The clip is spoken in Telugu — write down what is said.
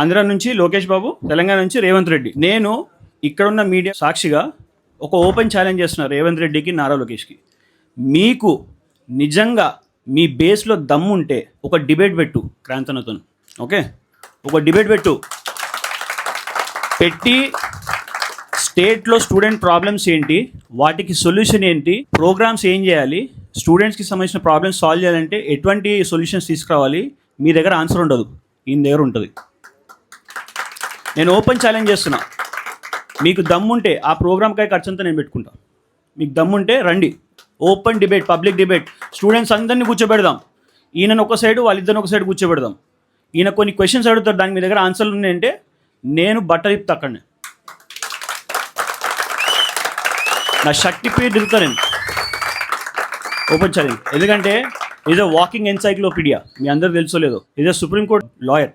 ఆంధ్ర నుంచి లోకేష్ బాబు తెలంగాణ నుంచి రేవంత్ రెడ్డి. నేను ఇక్కడున్న మీడియా సాక్షిగా ఒక ఓపెన్ ఛాలెంజ్ చేస్తున్నా రేవంత్ రెడ్డికి నారా లోకేష్కి. మీకు నిజంగా మీ బేస్లో దమ్ముంటే ఒక డిబేట్ పెట్టు క్రాంతనతో ఓకే? ఒక డిబేట్ పెట్టు. పెట్టి స్టేట్లో స్టూడెంట్ ప్రాబ్లమ్స్ ఏంటి వాటికి సొల్యూషన్ ఏంటి ప్రోగ్రామ్స్ ఏం చేయాలి స్టూడెంట్స్కి సంబంధించిన ప్రాబ్లమ్స్ సాల్వ్ చేయాలంటే ఎటువంటి సొల్యూషన్స్ తీసుకురావాలి మీ దగ్గర ఆన్సర్ ఉండదు ఈయన దగ్గర ఉంటుంది. నేను ఓపెన్ ఛాలెంజ్ చేస్తున్నా. మీకు దమ్ముంటే ఆ ప్రోగ్రామ్కాయ ఖర్చంతా నేను పెట్టుకుంటా. మీకు దమ్ముంటే రండి. Open debate public debate. Students అందరినీ కూర్చోబెడదాం. ఈయనను ఒక సైడు వాళ్ళిద్దరిని ఒక సైడ్ కూర్చోబెడదాం. ఈయన కొన్ని క్వశ్చన్స్ అడుగుతారు దానికి మీ దగ్గర ఆన్సర్లు ఉన్నాయంటే నేను బట్ట ఇప్తా అక్కడ నా శక్తి పేరు దిగుతా నేను. Open challenge. ఎందుకంటే ఇదే వాకింగ్ ఎన్సైక్లోపీడియా. మీ అందరు తెలుసో లేదో. ఇదే అ లాయర్.